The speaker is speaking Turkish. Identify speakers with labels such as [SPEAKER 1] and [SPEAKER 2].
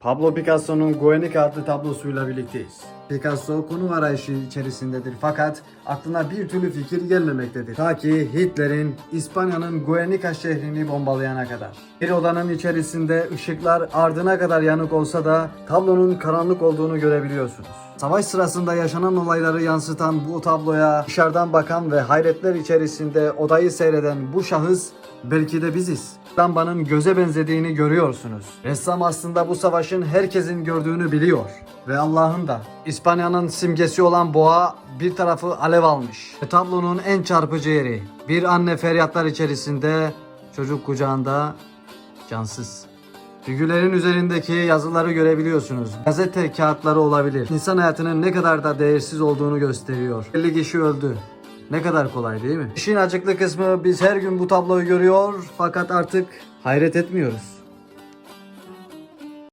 [SPEAKER 1] Pablo Picasso'nun Guernica adlı tablosuyla birlikteyiz. Picasso konu arayışı içerisindedir fakat aklına bir türlü fikir gelmemektedir. Ta ki Hitler'in İspanya'nın Guernica şehrini bombalayana kadar. Bir odanın içerisinde ışıklar ardına kadar yanık olsa da tablonun karanlık olduğunu görebiliyorsunuz. Savaş sırasında yaşanan olayları yansıtan bu tabloya dışarıdan bakan ve hayretler içerisinde odayı seyreden bu şahıs belki de biziz. Lambanın göze benzediğini görüyorsunuz. Ressam aslında bu savaşın herkesin gördüğünü biliyor. Ve Allah'ın da. İspanya'nın simgesi olan boğa bir tarafı alev almış. Ve tablonun en çarpıcı yeri. Bir anne feryatlar içerisinde, çocuk kucağında, cansız. Figürlerin üzerindeki yazıları görebiliyorsunuz. Gazete kağıtları olabilir. İnsan hayatının ne kadar da değersiz olduğunu gösteriyor. 50 kişi öldü. Ne kadar kolay değil mi? İşin acıklı kısmı biz her gün bu tabloyu görüyor fakat artık hayret etmiyoruz.